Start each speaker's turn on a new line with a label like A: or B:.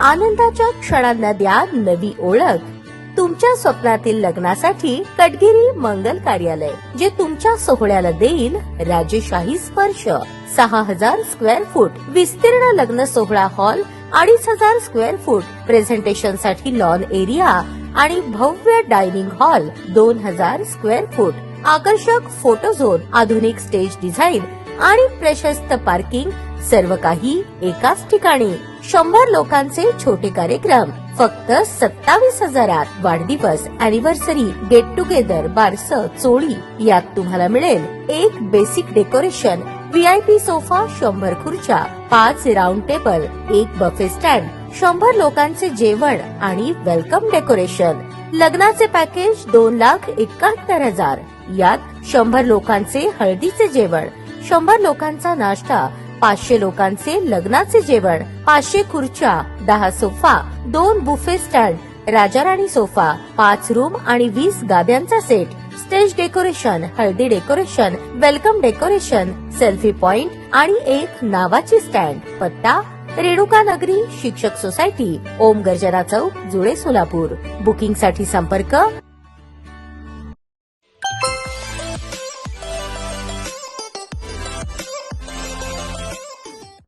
A: आनंदाच्या क्षणांना द्या नवी ओळख. तुमच्या स्वप्नातील लग्नासाठी कटगिरी मंगल कार्यालय जे तुमच्या सोहळ्याला देईल राजेशाही स्पर्श. सहा हजार स्क्वेअर फूट विस्तीर्ण लग्न सोहळा हॉल अडीच हजार स्क्वेअर फूट प्रेझेंटेशनसाठी लॉन एरिया आणि भव्य डायनिंग हॉल दोन हजार स्क्वेअर फूट. आकर्षक फोटो झोन आधुनिक स्टेज डिझाईन आणि प्रशस्त पार्किंग सर्व काही एकाच ठिकाणी. शंभर लोकांचे छोटे कार्यक्रम. फक्त सत्तावीस हजारात वाढदिवस अॅनिव्हर्सरी गेट टुगेदर बारस चोळी यात तुम्हाला मिळेल. एक बेसिक डेकोरेशन व्हीआयपी सोफा शंभर खुर्च्या पाच राऊंड टेबल एक बफे स्टँड शंभर लोकांचे जेवण आणि वेलकम डेकोरेशन लग्नाचे पॅकेज दोन लाख एकाहत्तर हजार. यात शंभर लोकांचे हळदीचे जेवण शंभर लोकांचा नाश्ता पाचशे लोकांचे लग्नाचे जेवण पाचशे खुर्च्या दहा सोफा दोन बुफे स्टँड राजा राणी सोफा पाच रूम आणि वीस गाद्यांचा set stage decoration haldi decoration welcome decoration selfie point आणि एक नावाची स्टँड पत्ता रेणुका नगरी शिक्षक सोसायटी ओम गर्जना चौक जुळे सोलापूर. बुकिंगसाठी संपर्क